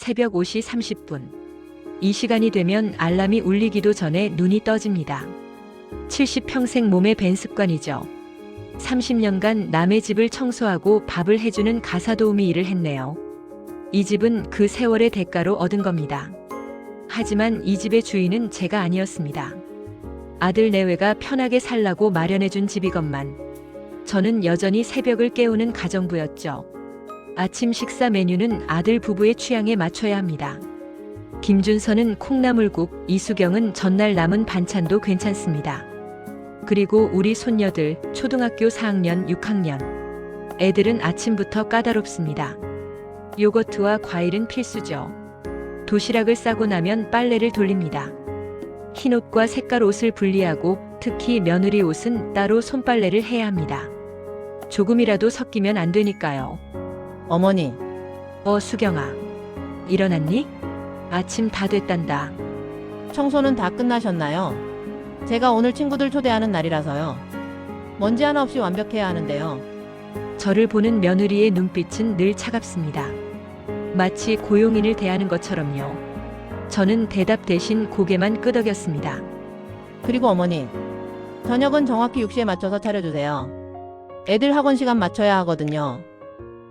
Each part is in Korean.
새벽 5시 30분. 이 시간이 되면 알람이 울리기도 전에 눈이 떠집니다. 70평생 몸에 밴 습관이죠. 30년간 남의 집을 청소하고 밥을 해주는 가사도우미 일을 했네요. 이 집은 그 세월의 대가로 얻은 겁니다. 하지만 이 집의 주인은 제가 아니었습니다. 아들 내외가 편하게 살라고 마련해준 집이건만 저는 여전히 새벽을 깨우는 가정부였죠. 아침 식사 메뉴는 아들 부부의 취향에 맞춰야 합니다. 김준서는 콩나물국, 이수경은 전날 남은 반찬도 괜찮습니다. 그리고 우리 손녀들 초등학교 4학년, 6학년. 애들은 아침부터 까다롭습니다. 요거트와 과일은 필수죠. 도시락을 싸고 나면 빨래를 돌립니다. 흰 옷과 색깔 옷을 분리하고 특히 며느리 옷은 따로 손빨래를 해야 합니다. 조금이라도 섞이면 안 되니까요. 어머니, 어, 수경아. 일어났니? 아침 다 됐단다. 청소는 다 끝나셨나요? 제가 오늘 친구들 초대하는 날이라서요. 먼지 하나 없이 완벽해야 하는데요. 저를 보는 며느리의 눈빛은 늘 차갑습니다. 마치 고용인을 대하는 것처럼요. 저는 대답 대신 고개만 끄덕였습니다. 그리고 어머니, 저녁은 정확히 6시에 맞춰서 차려주세요. 애들 학원 시간 맞춰야 하거든요.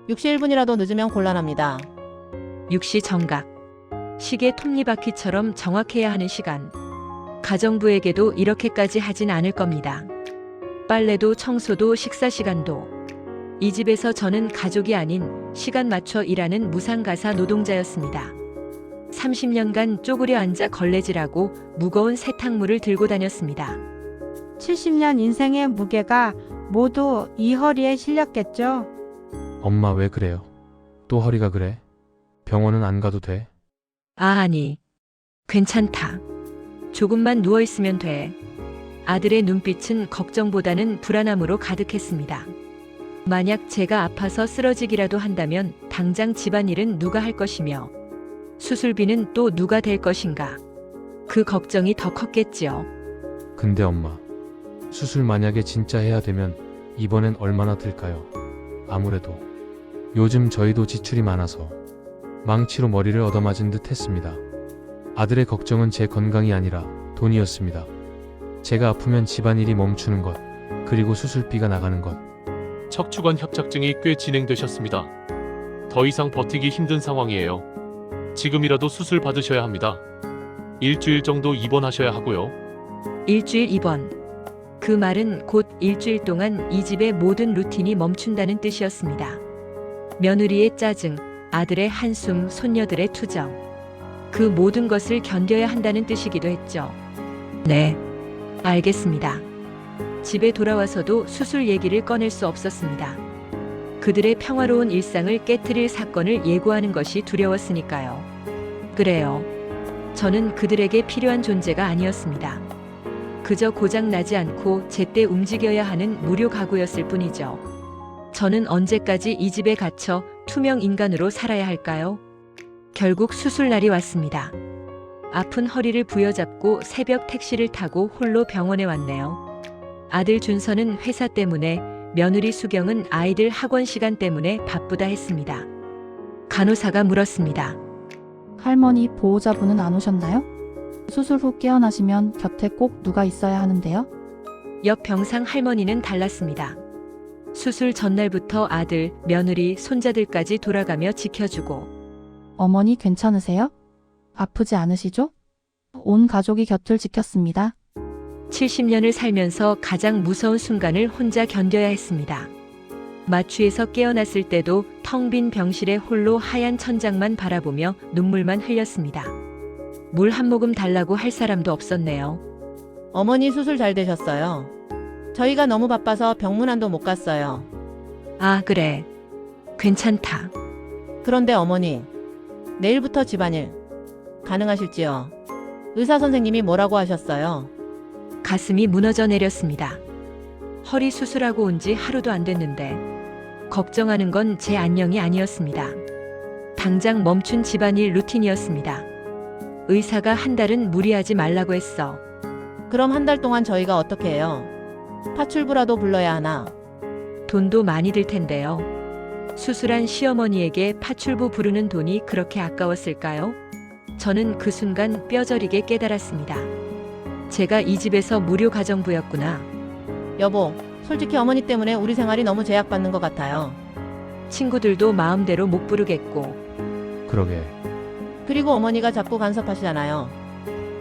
6시 1분이라도 늦으면 곤란합니다. 6시 정각. 시계 톱니바퀴처럼 정확해야 하는 시간. 가정부에게도 이렇게까지 하진 않을 겁니다. 빨래도 청소도 식사 시간도. 이 집에서 저는 가족이 아닌 시간 맞춰 일하는 무상가사 노동자였습니다. 30년간 쪼그려 앉아 걸레질하고 무거운 세탁물을 들고 다녔습니다. 70년 인생의 무게가 모두 이 허리에 실렸겠죠. 엄마 왜 그래요? 또 허리가 그래? 병원은 안 가도 돼? 아, 아니. 괜찮다. 조금만 누워있으면 돼. 아들의 눈빛은 걱정보다는 불안함으로 가득했습니다. 만약 제가 아파서 쓰러지기라도 한다면 당장 집안일은 누가 할 것이며 수술비는 또 누가 될 것인가. 그 걱정이 더 컸겠지요. 근데 엄마, 수술 만약에 진짜 해야 되면 이번엔 얼마나 들까요? 아무래도 요즘 저희도 지출이 많아서 망치로 머리를 얻어맞은 듯 했습니다. 아들의 걱정은 제 건강이 아니라 돈이었습니다. 제가 아프면 집안일이 멈추는 것, 그리고 수술비가 나가는 것. 척추관 협착증이 꽤 진행되셨습니다. 더 이상 버티기 힘든 상황이에요. 지금이라도 수술 받으셔야 합니다. 일주일 정도 입원하셔야 하고요. 일주일 입원. 그 말은 곧 일주일 동안 이 집의 모든 루틴이 멈춘다는 뜻이었습니다. 며느리의 짜증, 아들의 한숨, 손녀들의 투정. 그 모든 것을 견뎌야 한다는 뜻이기도 했죠. 네, 알겠습니다. 집에 돌아와서도 수술 얘기를 꺼낼 수 없었습니다. 그들의 평화로운 일상을 깨뜨릴 사건을 예고하는 것이 두려웠으니까요. 그래요. 저는 그들에게 필요한 존재가 아니었습니다. 그저 고장 나지 않고 제때 움직여야 하는 무료 가구였을 뿐이죠. 저는 언제까지 이 집에 갇혀 투명 인간으로 살아야 할까요? 결국 수술 날이 왔습니다. 아픈 허리를 부여잡고 새벽 택시를 타고 홀로 병원에 왔네요. 아들 준서는 회사 때문에 며느리 수경은 아이들 학원 시간 때문에 바쁘다 했습니다. 간호사가 물었습니다. 할머니 보호자분은 안 오셨나요? 수술 후 깨어나시면 곁에 꼭 누가 있어야 하는데요. 옆 병상 할머니는 달랐습니다. 수술 전날부터 아들, 며느리, 손자들까지 돌아가며 지켜주고 어머니 괜찮으세요? 아프지 않으시죠? 온 가족이 곁을 지켰습니다. 70년을 살면서 가장 무서운 순간을 혼자 견뎌야 했습니다. 마취에서 깨어났을 때도 텅 빈 병실에 홀로 하얀 천장만 바라보며 눈물만 흘렸습니다. 물 한 모금 달라고 할 사람도 없었네요. 어머니 수술 잘 되셨어요. 저희가 너무 바빠서 병문안도 못 갔어요. 아, 그래. 괜찮다. 그런데 어머니, 내일부터 집안일 가능하실지요? 의사 선생님이 뭐라고 하셨어요? 가슴이 무너져 내렸습니다. 허리 수술하고 온 지 하루도 안 됐는데 걱정하는 건 제 안녕이 아니었습니다. 당장 멈춘 집안일 루틴이었습니다. 의사가 한 달은 무리하지 말라고 했어. 그럼 한 달 동안 저희가 어떻게 해요? 파출부라도 불러야 하나? 돈도 많이 들 텐데요. 수술한 시어머니에게 파출부 부르는 돈이 그렇게 아까웠을까요? 저는 그 순간 뼈저리게 깨달았습니다. 제가 이 집에서 무료 가정부였구나. 여보, 솔직히 어머니 때문에 우리 생활이 너무 제약받는 것 같아요. 친구들도 마음대로 못 부르겠고, 그러게. 그리고 어머니가 자꾸 간섭하시잖아요.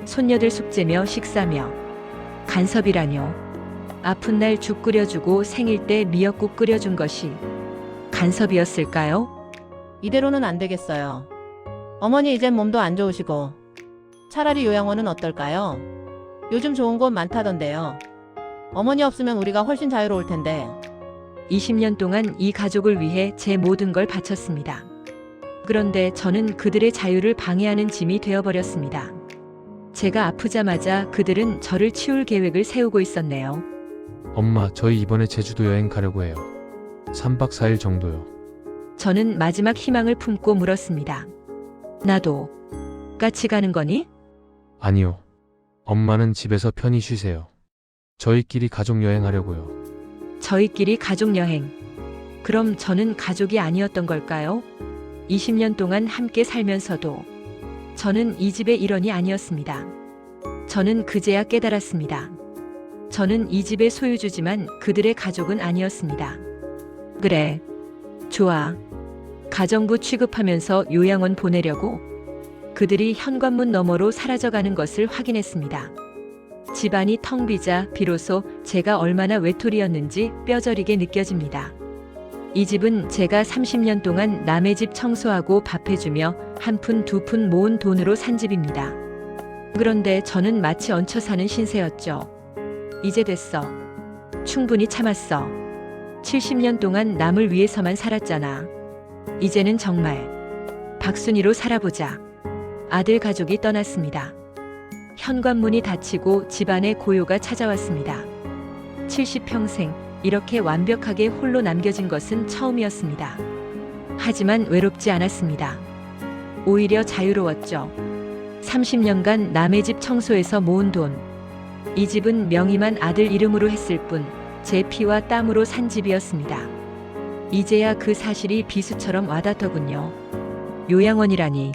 손녀들 숙제며 식사며, 간섭이라뇨. 아픈 날 죽 끓여주고 생일 때 미역국 끓여준 것이 간섭이었을까요? 이대로는 안 되겠어요. 어머니 이젠 몸도 안 좋으시고 차라리 요양원은 어떨까요? 요즘 좋은 곳 많다던데요. 어머니 없으면 우리가 훨씬 자유로울 텐데 20년 동안 이 가족을 위해 제 모든 걸 바쳤습니다. 그런데 저는 그들의 자유를 방해하는 짐이 되어버렸습니다. 제가 아프자마자 그들은 저를 치울 계획을 세우고 있었네요. 엄마, 저희 이번에 제주도 여행 가려고 해요. 3박 4일 정도요. 저는 마지막 희망을 품고 물었습니다. 나도 같이 가는 거니? 아니요. 엄마는 집에서 편히 쉬세요. 저희끼리 가족 여행하려고요. 저희끼리 가족 여행. 그럼 저는 가족이 아니었던 걸까요? 20년 동안 함께 살면서도 저는 이 집의 일원이 아니었습니다. 저는 그제야 깨달았습니다. 저는 이 집의 소유주지만 그들의 가족은 아니었습니다. 그래. 좋아. 가정부 취급하면서 요양원 보내려고 그들이 현관문 너머로 사라져가는 것을 확인했습니다. 집안이 텅 비자 비로소 제가 얼마나 외톨이였는지 뼈저리게 느껴집니다. 이 집은 제가 30년 동안 남의 집 청소하고 밥해주며 한 푼 두 푼 모은 돈으로 산 집입니다. 그런데 저는 마치 얹혀 사는 신세였죠. 이제 됐어. 충분히 참았어. 70년 동안 남을 위해서만 살았잖아. 이제는 정말 박순이로 살아보자. 아들 가족이 떠났습니다. 현관문이 닫히고 집안에 고요가 찾아왔습니다. 70평생 이렇게 완벽하게 홀로 남겨진 것은 처음이었습니다. 하지만 외롭지 않았습니다. 오히려 자유로웠죠. 30년간 남의 집 청소에서 모은 돈. 이 집은 명의만 아들 이름으로 했을 뿐 제 피와 땀으로 산 집이었습니다. 이제야 그 사실이 비수처럼 와닿더군요. 요양원이라니.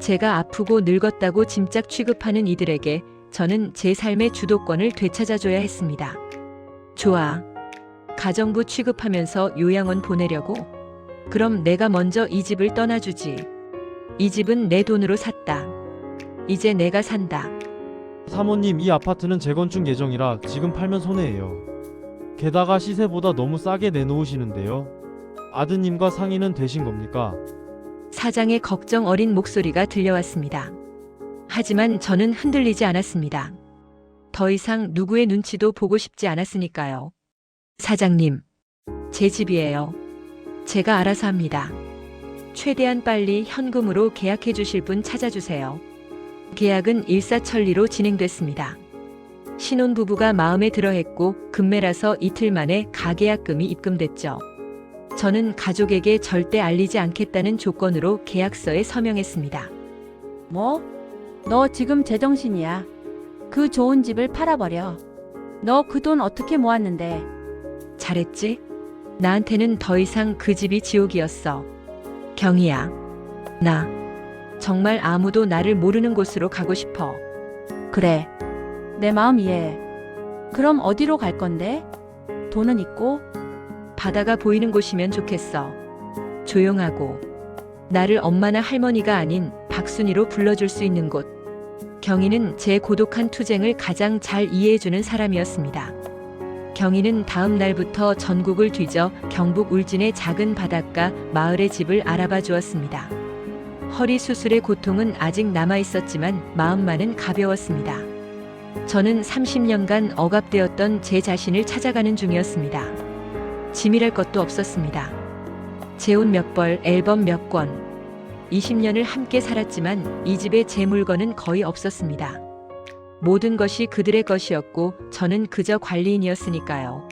제가 아프고 늙었다고 짐짝 취급하는 이들에게 저는 제 삶의 주도권을 되찾아줘야 했습니다. 좋아. 가정부 취급하면서 요양원 보내려고? 그럼 내가 먼저 이 집을 떠나주지. 이 집은 내 돈으로 샀다. 이제 내가 산다. 사모님, 이 아파트는 재건축 예정이라 지금 팔면 손해예요. 게다가 시세보다 너무 싸게 내놓으시는데요. 아드님과 상의는 되신 겁니까? 사장의 걱정 어린 목소리가 들려왔습니다. 하지만 저는 흔들리지 않았습니다. 더 이상 누구의 눈치도 보고 싶지 않았으니까요. 사장님, 제 집이에요. 제가 알아서 합니다. 최대한 빨리 현금으로 계약해 주실 분 찾아주세요. 계약은 일사천리로 진행됐습니다. 신혼부부가 마음에 들어 했고 금매라서 이틀 만에 가계약금이 입금됐죠. 저는 가족에게 절대 알리지 않겠다는 조건으로 계약서에 서명했습니다. 뭐? 너 지금 제정신이야. 그 좋은 집을 팔아버려. 너 그 돈 어떻게 모았는데? 잘했지? 나한테는 더 이상 그 집이 지옥이었어. 경이야. 나 정말 아무도 나를 모르는 곳으로 가고 싶어. 그래. 내 마음 이해해. 그럼 어디로 갈 건데? 돈은 있고? 바다가 보이는 곳이면 좋겠어. 조용하고 나를 엄마나 할머니가 아닌 박순이로 불러줄 수 있는 곳. 경희는 제 고독한 투쟁을 가장 잘 이해해주는 사람이었습니다. 경희는 다음 날부터 전국을 뒤져 경북 울진의 작은 바닷가 마을의 집을 알아봐 주었습니다. 허리 수술의 고통은 아직 남아 있었지만 마음만은 가벼웠습니다. 저는 30년간 억압되었던 제 자신을 찾아가는 중이었습니다. 짐이랄 것도 없었습니다. 제옷몇 벌, 앨범 몇 권. 20년을 함께 살았지만 이 집에 제 물건은 거의 없었습니다. 모든 것이 그들의 것이었고 저는 그저 관리인이었으니까요.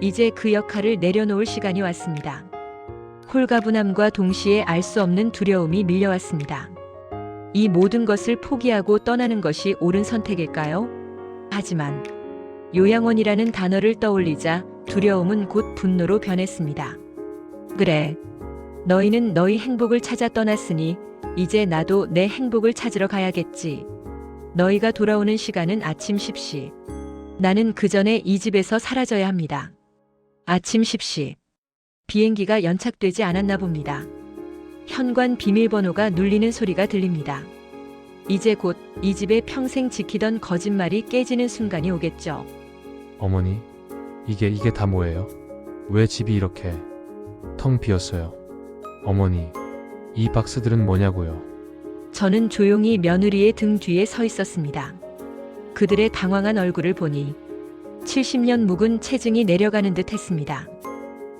이제 그 역할을 내려놓을 시간이 왔습니다. 홀가분함과 동시에 알 수 없는 두려움이 밀려왔습니다. 이 모든 것을 포기하고 떠나는 것이 옳은 선택일까요? 하지만 요양원이라는 단어를 떠올리자 두려움은 곧 분노로 변했습니다. 그래. 너희는 너희 행복을 찾아 떠났으니 이제 나도 내 행복을 찾으러 가야겠지. 너희가 돌아오는 시간은 아침 10시. 나는 그 전에 이 집에서 사라져야 합니다. 아침 10시. 비행기가 연착되지 않았나 봅니다. 현관 비밀번호가 눌리는 소리가 들립니다. 이제 곧 이 집에 평생 지키던 거짓말이 깨지는 순간이 오겠죠. 어머니, 이게 이게 다 뭐예요? 왜 집이 이렇게 텅 비었어요? 어머니, 이 박스들은 뭐냐고요? 저는 조용히 며느리의 등 뒤에 서 있었습니다. 그들의 당황한 얼굴을 보니 70년 묵은 체증이 내려가는 듯 했습니다.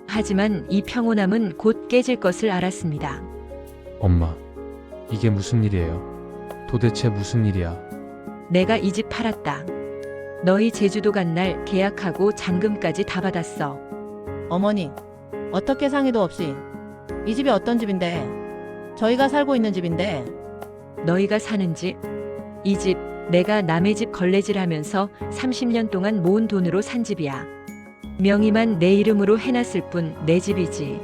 하지만 이 평온함은 곧 깨질 것을 알았습니다. 엄마, 이게 무슨 일이에요? 도대체 무슨 일이야? 내가 이 집 팔았다. 너희 제주도 간 날 계약하고 잔금까지 다 받았어. 어머니, 어떻게 상의도 없이 이 집이 어떤 집인데? 저희가 살고 있는 집인데 너희가 사는 집, 이 집, 내가 남의 집 걸레질 하면서 30년 동안 모은 돈으로 산 집이야. 명의만 내 이름으로 해놨을 뿐 내 집이지.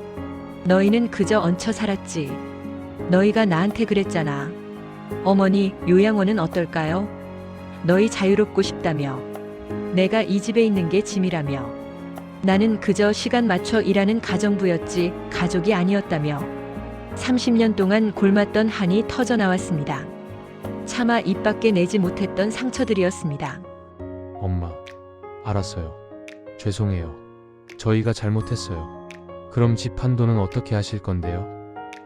너희는 그저 얹혀 살았지. 너희가 나한테 그랬잖아. 어머니, 요양원은 어떨까요? 너희 자유롭고 싶다며. 내가 이 집에 있는 게 짐이라며. 나는 그저 시간 맞춰 일하는 가정부였지 가족이 아니었다며. 30년 동안 골맞던 한이 터져 나왔습니다. 차마 입 밖에 내지 못했던 상처들이었습니다. 엄마, 알았어요. 죄송해요. 저희가 잘못했어요. 그럼 집 한도는 어떻게 하실 건데요?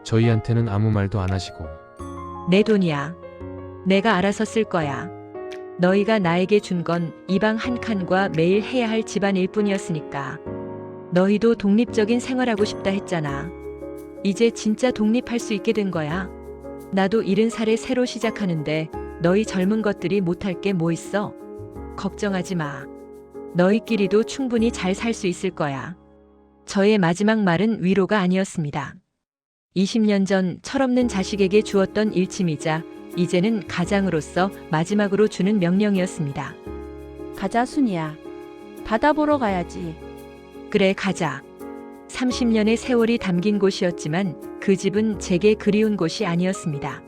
저희한테는 아무 말도 안 하시고. 내 돈이야. 내가 알아서 쓸 거야. 너희가 나에게 준 건 이 방 한 칸과 매일 해야 할 집안일 뿐이었으니까. 너희도 독립적인 생활하고 싶다 했잖아. 이제 진짜 독립할 수 있게 된 거야. 나도 이른 살에 새로 시작하는데 너희 젊은 것들이 못할 게 뭐 있어? 걱정하지 마. 너희끼리도 충분히 잘 살 수 있을 거야. 저의 마지막 말은 위로가 아니었습니다. 20년 전 철없는 자식에게 주었던 일침이자 이제는 가장으로서 마지막으로 주는 명령이었습니다. 가자 순이야. 바다 보러 가야지. 그래 가자. 30년의 세월이 담긴 곳이었지만 그 집은 제게 그리운 곳이 아니었습니다.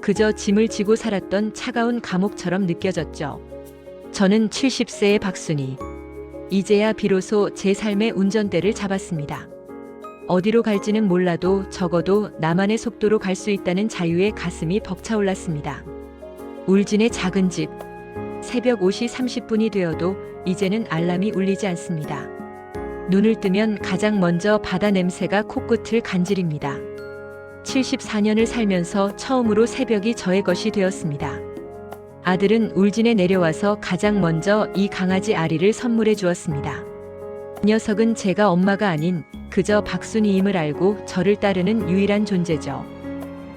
그저 짐을 지고 살았던 차가운 감옥처럼 느껴졌죠. 저는 70세의 박순이. 이제야 비로소 제 삶의 운전대를 잡았습니다. 어디로 갈지는 몰라도 적어도 나만의 속도로 갈 수 있다는 자유에 가슴이 벅차올랐습니다. 울진의 작은 집. 새벽 5시 30분이 되어도 이제는 알람이 울리지 않습니다. 눈을 뜨면 가장 먼저 바다 냄새가 코끝을 간지립니다. 74년을 살면서 처음으로 새벽이 저의 것이 되었습니다. 아들은 울진에 내려와서 가장 먼저 이 강아지 아리를 선물해 주었습니다. 녀석은 제가 엄마가 아닌 그저 박순이임을 알고 저를 따르는 유일한 존재죠.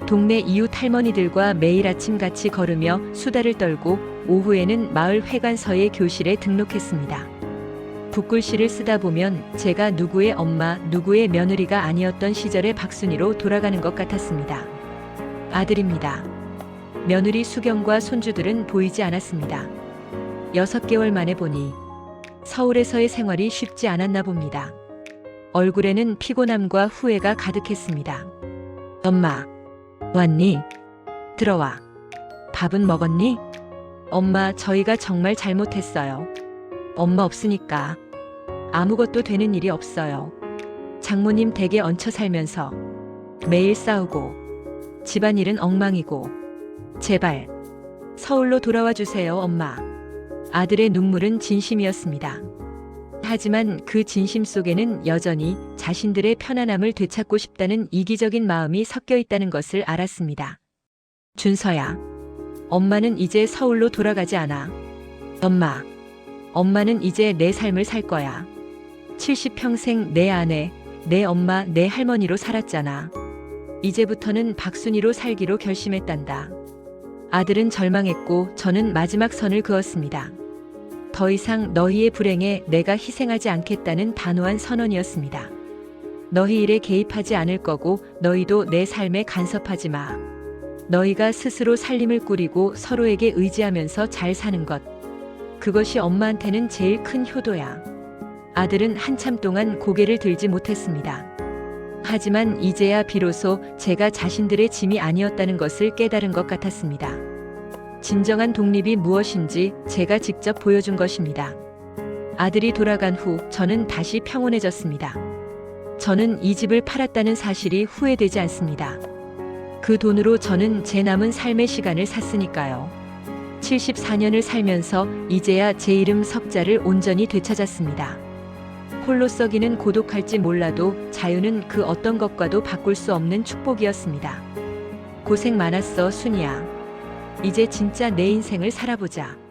동네 이웃 할머니들과 매일 아침 같이 걸으며 수다를 떨고 오후에는 마을 회관서의 교실에 등록했습니다. 붓글씨를 쓰다 보면 제가 누구의 엄마, 누구의 며느리가 아니었던 시절의 박순이로 돌아가는 것 같았습니다. 아들입니다. 며느리 수경과 손주들은 보이지 않았습니다. 여섯 개월 만에 보니 서울에서의 생활이 쉽지 않았나 봅니다. 얼굴에는 피곤함과 후회가 가득했습니다. 엄마, 왔니? 들어와. 밥은 먹었니? 엄마, 저희가 정말 잘못했어요. 엄마 없으니까 아무것도 되는 일이 없어요. 장모님 댁에 얹혀 살면서 매일 싸우고 집안일은 엉망이고 제발 서울로 돌아와 주세요, 엄마. 아들의 눈물은 진심이었습니다. 하지만 그 진심 속에는 여전히 자신들의 편안함을 되찾고 싶다는 이기적인 마음이 섞여 있다는 것을 알았습니다. 준서야, 엄마는 이제 서울로 돌아가지 않아. 엄마, 엄마는 이제 내 삶을 살 거야. 70평생 내 아내, 내 엄마, 내 할머니로 살았잖아. 이제부터는 박순이로 살기로 결심했단다. 아들은 절망했고 저는 마지막 선을 그었습니다. 더 이상 너희의 불행에 내가 희생하지 않겠다는 단호한 선언이었습니다. 너희 일에 개입하지 않을 거고 너희도 내 삶에 간섭하지 마. 너희가 스스로 살림을 꾸리고 서로에게 의지하면서 잘 사는 것. 그것이 엄마한테는 제일 큰 효도야. 아들은 한참 동안 고개를 들지 못했습니다. 하지만 이제야 비로소 제가 자신들의 짐이 아니었다는 것을 깨달은 것 같았습니다. 진정한 독립이 무엇인지 제가 직접 보여준 것입니다. 아들이 돌아간 후 저는 다시 평온해졌습니다. 저는 이 집을 팔았다는 사실이 후회되지 않습니다. 그 돈으로 저는 제 남은 삶의 시간을 샀으니까요. 74년을 살면서 이제야 제 이름 석자를 온전히 되찾았습니다. 홀로 썩이는 고독할지 몰라도 자유는 그 어떤 것과도 바꿀 수 없는 축복이었습니다. 고생 많았어, 순이야. 이제 진짜 내 인생을 살아보자.